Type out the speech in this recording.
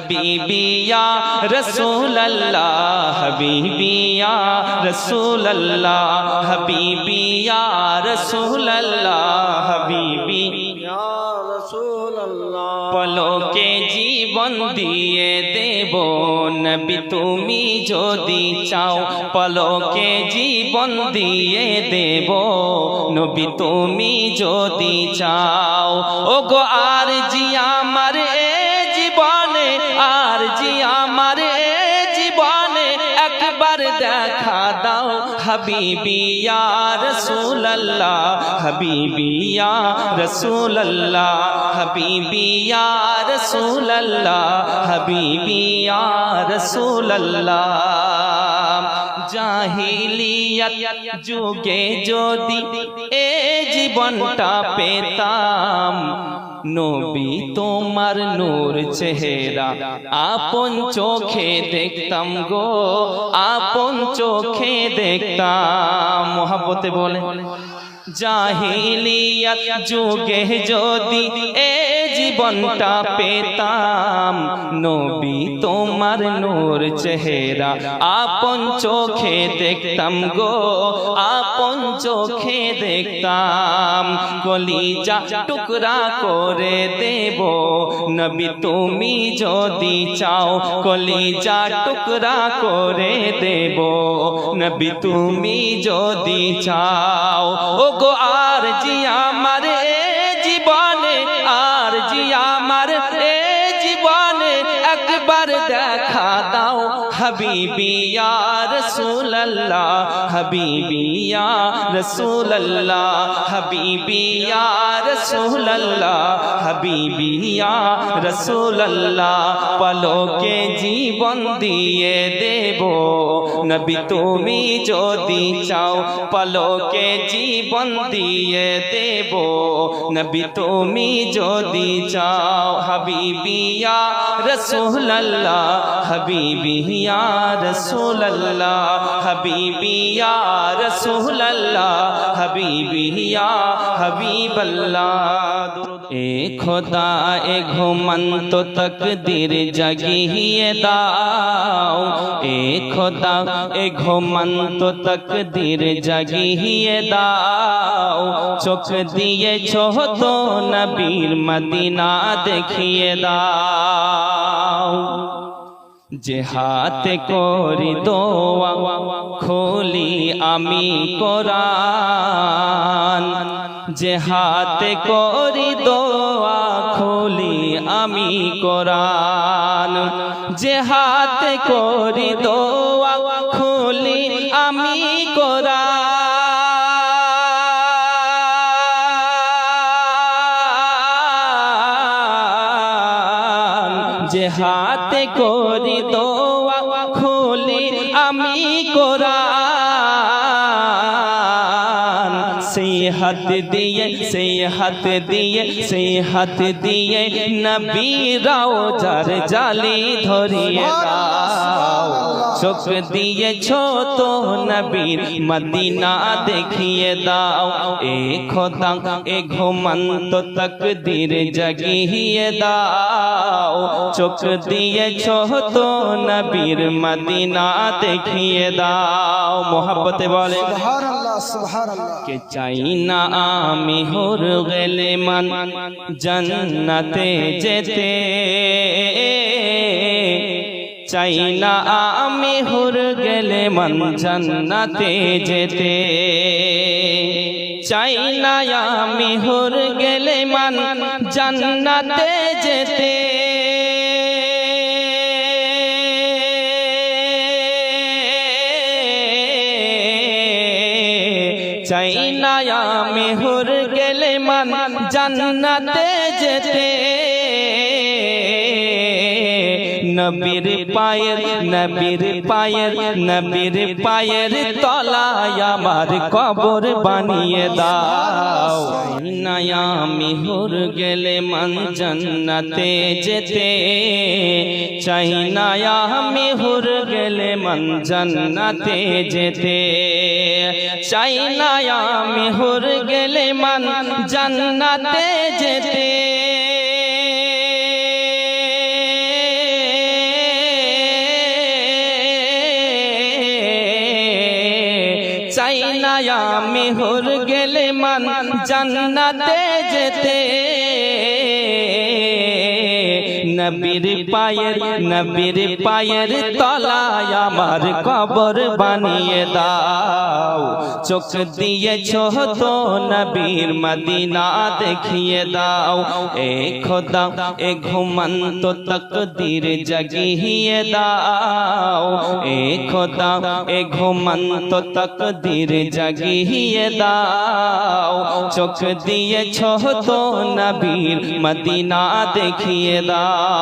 حبیبی یا رسول اللہ حبیبی یا رسول اللہ حبیبی یا رسول اللہ حبیبی یا رسول اللہ پلوں کے جیون دیے دیو، نبی تمہیں جو دی چاؤ پلو کے جیون دیے دیو، نبی تمہیں جو دی چاؤ او گو آر جی آمر দেখা দাও হাবিবিয়া রসুল্লাহ হাবিবিয়া রসুল্লাহ হাবিবিয়া রসুল্লাহ হাবিবিয়া রসুল্লাহ জাহিলিয়াত যুগে যদি এ জীবনটা পেতাম নবী তোমার নূর চেহেরা। আপন চোখে দেখতাম গো আপন চোখে দেখতাম। মহাপতে বলে জাহিলিয়াত যুগে যদি এ জীবনটা পেতাম, নবী তোমার নূর চেহারা আপন চোখে দেখতাম গো, আপন চোখে দেখতাম। কলিজা টুকরা করে দেব, নবী তুমি যদি চাও কলি কলিজা টুকরা করে দেব, নবী তুমি যদি চাও। ও আর জি হাবিবিয়া রসুল্লাহ হাবিবিয়া রসুল্লাহ হাবিবিয়া রসুল্লাহ হাবিবিয়া রসুল্লাহ পলকে জীবন দিয়ে দেব নবী তুমি যদি চাও পলকে জীবন দিয়ে দেব নবী তুমি যদি চাও হাবিবিয়া রসুল্লাহ হাবিবিয়া রসুল্লাহ হাবিবিয়া রসুল্লাহ হাবিবিয়া হাবিবল্লাহ। এ খোদা এ ঘুমন্ত তকদির জাগিয়ে দাও। এ খোদা এ ঘুমন্ত তকদির জাগিয়ে দাও। চোখ দিয়ে তো নবীর মদিনা দেখিয়ে দাও। যে হাতে করি দোয়া, খোলি আমি কোরআন। যে হাতে করি দোয়া খোলি আমি কোরআন। যে হাতে করি দোয়া খোলি আমি কোরআন। যে হাতে করি দোয়া খুলি আমি কোরআন। সেই হাত দিয়ে সেই হাত দিয়ে সেই হাত দিয়ে নবী রাও যার জালি ধরিয়ে দাও চোখ দিয়েছ তো নবীর মদিনা দেখিয়ে দাও এ খোদা এ ঘুমন্ত তকদির জাগিয়ে দাও চোখ দিয়েছ তো নবীর মদিনা দেখিয়ে দাও মোহাব্বতে বলে সুবহানাল্লাহ সুবহানাল্লাহ কে চাই না আমি হুর গেলে মান জান্নাতে যেতে। চাই না আমি হুর গেলে মন জান্নাতে যেতে। চাই না আমি হুর গেলে মন জান্নাতে যেতে। চাই না আমি গেলে মন জান্নাতে যেতে। নবীর পায়ের নবীর পায়ের নবীর পায়ের তলায় আমার কবর বানিয়ে দাও। নায়ামি হুর গেলে মন জান্নাতে যেতে। চাই নায়ামি হুর গেলে মন জান্নাতে যেতে। চাই না আমি হুর গেলে মান জান্নাতে যেতে। চাই না আমি হুর গেলে মান জান্নাতে যেতে। নবীর পায়ের নবীর পায়ের তলায় আমার কবর বানিয়ে দাও। চোখ দিয়েছ তো নবীর মদিনা দেখিয়ে দাও। এ খোদা, এ ঘুমন্ত তকদীর জগিয়ে দাও। এ খোদা, এ ঘুমন্ত তকদীর জগিয়ে দাও। চোখ দিয়েছ তো নবীর মদিনা দেখিয়ে দাও।